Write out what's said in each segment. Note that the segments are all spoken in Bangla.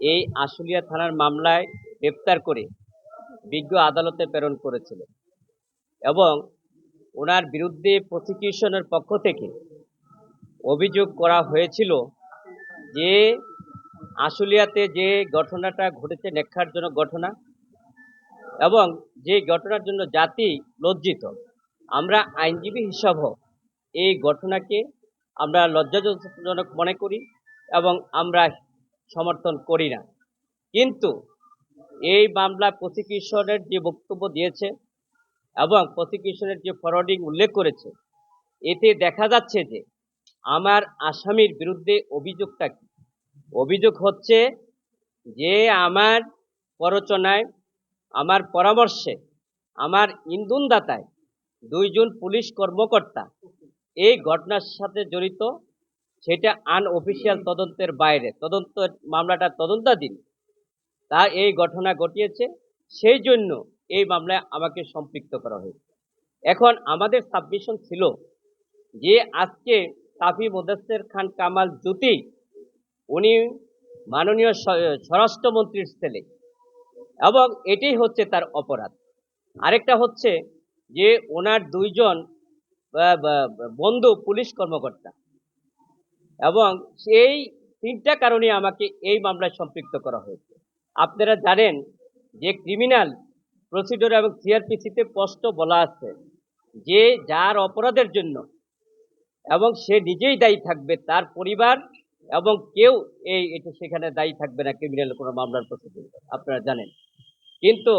এই আশুলিয়া থানার মামলায় গ্রেপ্তার করে বিজ্ঞ আদালতে প্রেরণ করেছিল এবং ওনার বিরুদ্ধে প্রসিকিউশনের পক্ষ থেকে অভিযোগ করা হয়েছিল যে আশুলিয়াতে যে ঘটনাটা ঘটেছে নেক্ষারজনক ঘটনা এবং যে ঘটনার জন্য জাতি লজ্জিত, আমরা আইনজীবী হিসাবেও এই ঘটনাকে আমরা লজ্জাজনক মনে করি এবং আমরা সমর্থন করি না। কিন্তু এই মামলা প্রসিকিউশনের যে বক্তব্য দিয়েছে এবং প্রসিকিউশনের যে ফরওয়ার্ডিং উল্লেখ করেছে, এতে দেখা যাচ্ছে যে আমার আসামির বিরুদ্ধে অভিযোগটা কি? অভিযোগ হচ্ছে যে আমার প্ররোচনায়, আমার পরামর্শে, আমার ইন্ধনদাতায় দুইজন পুলিশ কর্মকর্তা এই ঘটনার সাথে জড়িত সেটা আনঅফিসিয়াল তদন্তের বাইরে। তদন্ত মামলাটা তদন্তাধীন। তা এই ঘটনা ঘটিয়েছে সেই জন্য এই মামলায় আমাকে সম্পৃক্ত করা হয়েছে। এখন আমাদের সাবমিশন ছিল যে আজকে সাফি মুদাসের খান কামাল জ্যোতি, উনি মাননীয় স্বরাষ্ট্রমন্ত্রীর ছেলে এবং এটাই হচ্ছে তার অপরাধ। আরেকটা হচ্ছে যে ওনার দুইজন বন্ধু পুলিশ কর্মকর্তা। এবং সেই তিনটা কারণে আমাকে এই মামলায় সম্পৃক্ত করা হয়েছে। আপনারা জানেন যে ক্রিমিনাল প্রসিডিওর এবং সিআরপিসিতে স্পষ্ট বলা আছে যে যার অপরাধের জন্য এবং সে নিজেই দায়ী থাকবে, তার পরিবার এবং কেউ এই এটা সেখানে দায়ী থাকবে না ক্রিমিনাল কোনো মামলার প্রসিডিওর আপনারা জানেন। কিন্তু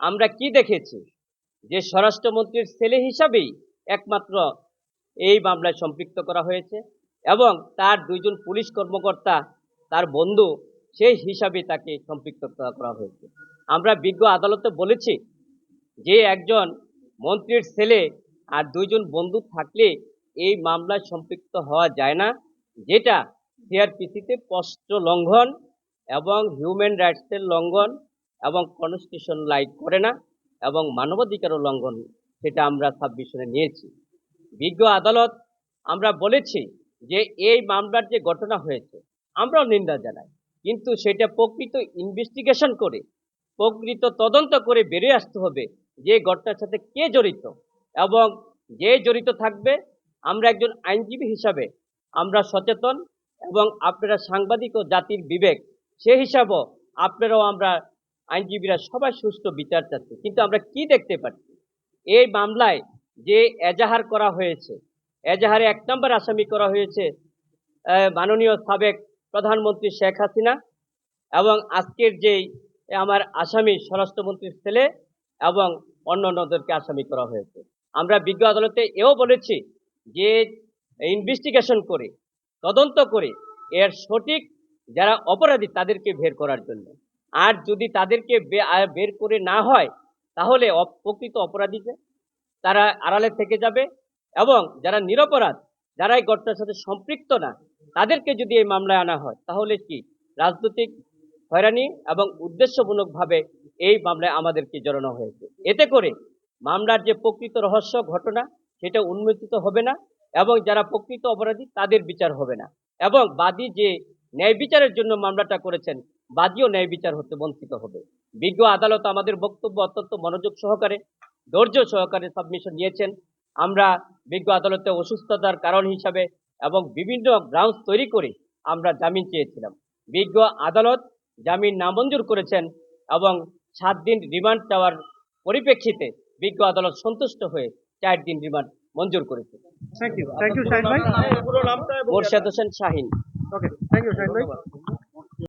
আমরা কি দেখেছি যে স্বরাষ্ট্রমন্ত্রীর ছেলে হিসাবেই একমাত্র এই মামলায় সম্পৃক্ত করা হয়েছে। এবং তার দুইজন পুলিশ কর্মকর্তা, তার বন্ধু, সেই হিসাবে তাকে সম্পৃক্ত করা- হয়েছে। আমরা বিজ্ঞ আদালতে বলেছি যে একজন মন্ত্রীর ছেলে আর দুইজন বন্ধু থাকলে এই মামলায় সম্পৃক্ত হওয়া যায় না, যেটা সিআরপিসিতে স্পষ্ট লঙ্ঘন এবং হিউম্যান রাইটসের লঙ্ঘন এবং কনস্টিটিউশন লাইট করে না এবং মানবাধিকারও লঙ্ঘন, সেটা আমরা সাবমিশনে নিয়েছি। বিজ্ঞ আদালত, আমরা বলেছি যে এই মামলার যে ঘটনা হয়েছে, আমরাও নিন্দা জানাই। কিন্তু সেটা প্রকৃত ইনভেস্টিগেশন করে, প্রকৃত তদন্ত করে বেরিয়ে আসতে হবে যে ঘটনার সাথে কে জড়িত। এবং যে জড়িত থাকবে, আমরা একজন আইনজীবী হিসাবে আমরা সচেতন এবং আপনারা সাংবাদিক ও জাতির বিবেক, সে হিসাবেও আপনারাও আমরা আইনজীবীরা সবাই সুষ্ঠু বিচার চাচ্ছি। কিন্তু আমরা কি দেখতে পাচ্ছি? এই মামলায় যে এজাহার করা হয়েছে এজাহারে এক নম্বর আসামি করা হয়েছে মাননীয় সাবেক প্রধানমন্ত্রী শেখ হাসিনা এবং আজকের যেই আমার আসামি স্বরাষ্ট্রমন্ত্রীর ছেলে এবং অন্য অন্যদেরকে আসামি করা হয়েছে। আমরা বিজ্ঞ আদালতে এও বলেছি যে ইনভেস্টিগেশন করে, তদন্ত করে এর সঠিক যারা অপরাধী তাদেরকে বের করার জন্য। আর যদি তাদেরকে বের করে না হয়, তাহলে প্রকৃত অপরাধীকে তারা আড়ালে থেকে যাবে এবং যারা নিরপরাধ যারা এই ঘটনার সাথে সম্পৃক্ত না, তাদেরকে যদি এই মামলায় আনা হয়, তাহলে কি রাজনৈতিক হয়রানি এবং উদ্দেশ্যমূলকভাবে এই মামলায় আমাদেরকে জড়ানো হয়েছে। এতে করে মামলার যে প্রকৃত রহস্য, ঘটনা, সেটা উন্মোচিত হবে না এবং যারা প্রকৃত অপরাধী, তাদের বিচার হবে না। এবং বাদী যে ন্যায় বিচারের জন্য মামলাটা করেছেন, বাদীও ন্যায় বিচার হতে বঞ্চিত হবে। বিজ্ঞ আদালত আমাদের বক্তব্য অত্যন্ত মনোযোগ সহকারে, ধৈর্য সহকারে সাবমিশন নিয়েছেন। আমরা বিজ্ঞ আদালতে অসুস্থতার কারণ হিসাবে এবং বিভিন্ন গ্রাউন্ডস তৈরি করে আমরা জামিন চেয়েছিলাম। বিজ্ঞ আদালত জামিন নামঞ্জুর করেছেন এবং সাত দিন রিমান্ড চাওয়ার পরিপ্রেক্ষিতে বিজ্ঞ আদালত সন্তুষ্ট হয়ে চার দিন রিমান্ড মঞ্জুর করেছে। নামটা Hossain Shahin. Okay thank you Shahin ভাই।